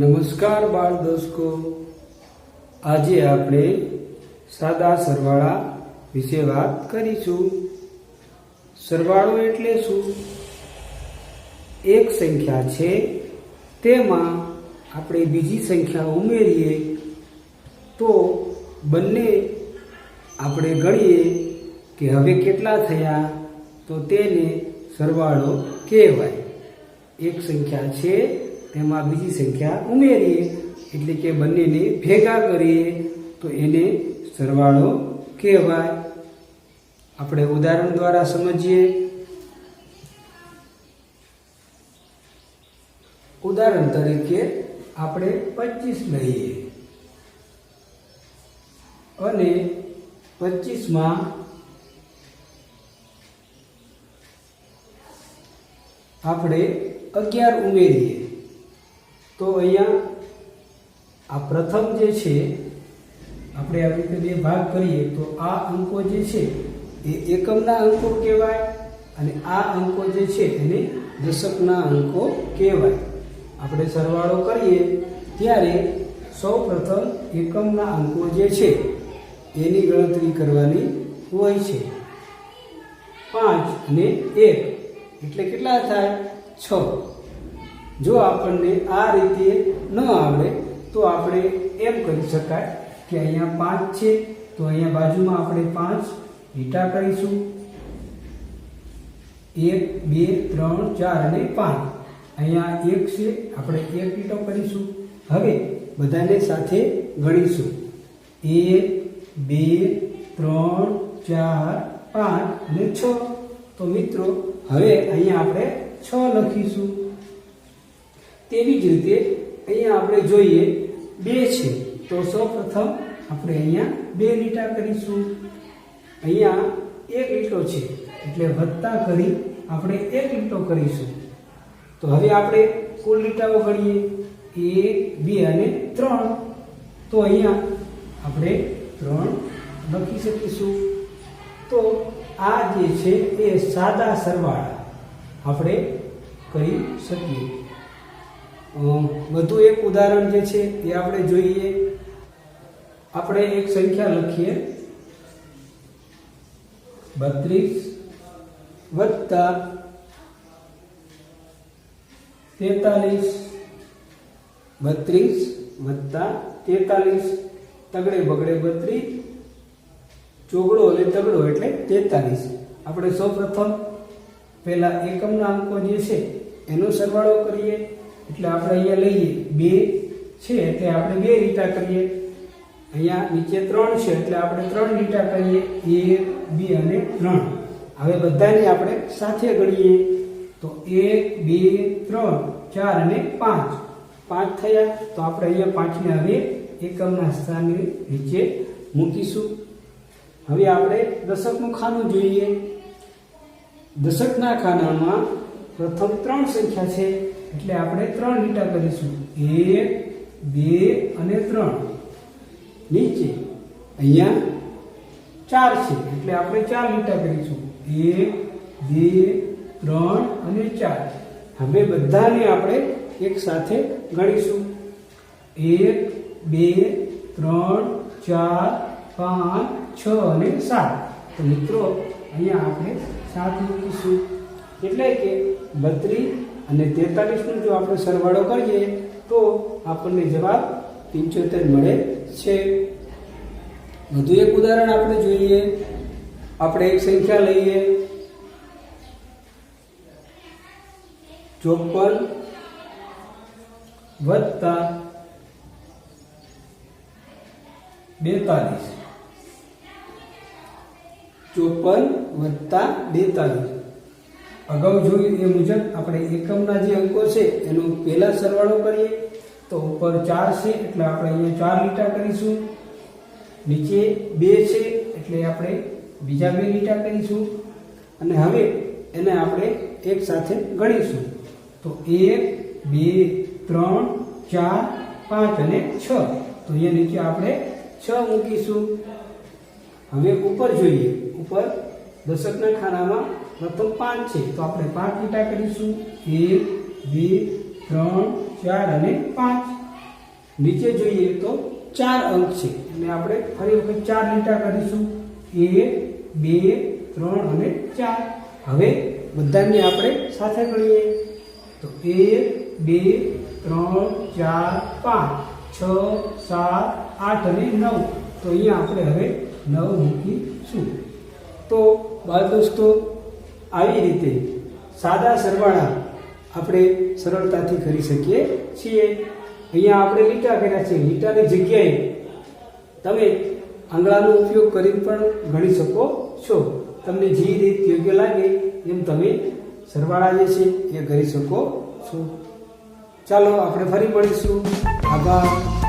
નમસ્કાર બાળ દોસ્તો. આજે આપણે સાદા સરવાળા વિશે વાત કરીશું. સરવાળો એટલે શું? એક સંખ્યા છે, તેમાં આપણે બીજી સંખ્યા ઉમેરીએ, તો બંને આપણે ગણીએ કે હવે કેટલા થયા, તો તેને સરવાળો કહેવાય. એક સંખ્યા છે તેમાં બીજી સંખ્યા ઉમેરીએ, એટલે કે બંનેને ભેગા કરીએ, તો એને સરવાળો કહેવાય. આપણે ઉદાહરણ દ્વારા સમજીએ. ઉદાહરણ તરીકે આપણે પચીસ લઈએ. અને પચીસમાં આપણે અગિયાર ઉમેરીએ. તો અહીંયા આ પ્રથમ જે છે, આપણે આવી રીતે બે ભાગ કરીએ, તો આ અંકો જે છે, એ એકમના અંકો કહેવાય અને આ અંકો જે છે, એને દશકના અંકો કહેવાય. આપણે સરવાળો કરીએ, ત્યારે સૌ પ્રથમ એકમના અંકો જે છે, એની ગણતરી કરવાની હોય છે. પાંચ અને એક, એટલે કેટલા થાય? છ. જો આપણને આ રીતે ન આવડે, તો આપણે એમ કરી શકાય કે અહીંયા પાંચ છે, તો અહીંયા બાજુમાં આપણે પાંચ લીટા કરીશું. એક, બે, ત્રણ, ચાર અને પાંચ. અહીંયા એક છે, આપણે એક લીટો કરીશું. હવે બધાને સાથે ગણીશું. એક, બે, ત્રણ, ચાર, પાંચ અને છ. તો મિત્રો, હવે અહીંયા આપણે છ લખીશું. તેવી જ રીતે અહીંયા આપણે જોઈએ બે છે. તો સૌ પ્રથમ આપણે અહીંયા બે લીટા કરીશું. અહીંયા એક લીટો છે, એટલે વત્તા કરી આપણે એક લીટો કરીશું. તો હવે આપણે કુલ લીટાઓ ગણીએ. એક, બે અને ત્રણ. તો અહીંયા આપણે ત્રણ લખી શકીશું. તો આ જે છે એ સાદા સરવાળા આપણે કરી શકીએ. વધુ એક ઉદાહરણ જે છે એ આપણે જોઈએ. આપણે એક સંખ્યા લખીએ. બત્રીસ વત્તા તેતાલીસ. બત્રીસ વત્તા તેતાલીસ. તગડે બગડે બત્રીસ. ચોગડો અને તગડો એટલે તેતાલીસ. આપણે સૌ પ્રથમ પહેલા એકમના અંકો જે છે એનો સરવાળો કરીએ. એટલે આપણે અહીંયા લઈએ. બે છે, એટલે આપણે બે લીટા કરીએ. અહીંયા નીચે ત્રણ છે, એટલે આપણે ત્રણ લીટા કરીએ. એક, બે અને ત્રણ. હવે બધાને આપણે સાથે ગણીએ. તો એક, બે, ત્રણ, ચાર અને પાંચ. પાંચ થયા, તો આપણે અહીંયા પાંચને હવે એકમના સ્થાને નીચે મૂકીશું. હવે આપણે દશકનું ખાનું જોઈએ. દશકના ખાનામાં પ્રથમ ત્રણ સંખ્યા છે. એટલે આપણે ત્રણ લીટા કરીશું. એક, બે અને ત્રણ. નીચે. અહીંયા ચાર છે. એટલે આપણે ચાર લીટા કરીશું. એક, બે, ત્રણ અને ચાર. હવે બધાને આપણે એક સાથે ગણીશું. એક, બે, ત્રણ, ચાર, પાંચ, છ અને સાત. તો મિત્રો, અહીંયા આપણે સાત મૂકીશું. એટલે કે બત્રીસ અને તેતાલીસનો જો આપણે સરવાળો કરીએ, તો આપણને જવાબ પંચોતેર મળે છે. વધુ એક ઉદાહરણ આપણે જોઈએ આપણે એક સંખ્યા લઈએ. ચોપન વત્તા બેતાલીસ. ચોપન વત્તા બેતાલીસ. અગાઉ જોયું એ મુજબ આપણે એકમના જે અંકો છે, એનો પહેલા સરવાળો કરીએ. તો ઉપર ચાર છે, એટલે આપણે અહીંયા ચાર લીટા કરીશું. નીચે બે છે, એટલે આપણે બીજા બે લીટા કરીશું. અને હવે એને આપણે એક સાથે ગણીશું. તો એક, બે, ત્રણ, ચાર, પાંચ અને છ. તો અહીંયા નીચે આપણે છ મૂકીશું. હવે ઉપર જોઈએ. ઉપર દશકના ખાનામાં પ્રથમ પાંચ છે. તો આપણે પાંચ લીટા કરીશું. એક, બે, ત્રણ, ચાર અને પાંચ. નીચે જોઈએ તો ચાર અંક છે. અને આપણે ફરી વખત ચાર લીટા કરીશું. એક, બે, ત્રણ અને ચાર. હવે બધાને આપણે સાથે ગણીએ. તો એક, બે, ત્રણ, ચાર, પાંચ. છ, સાત, આઠ અને નવ. તો અહીંયા આપણે હવે નવ મૂકીશું. તો બાળ દોસ્તો આવી રીતે સાદા સરવાળા આપણે સરળતાથી કરી શકીએ છીએ. અહીંયા આપણે લીટા કર્યા છે. લીટાની જગ્યાએ તમે આંગળાનો ઉપયોગ કરીને પણ ગણી શકો છો. તમને જે રીત યોગ્ય લાગે એમ તમે સરવાળા જે છે એ કરી શકો છો. ચાલો, આપણે ફરી મળીશું. આભાર.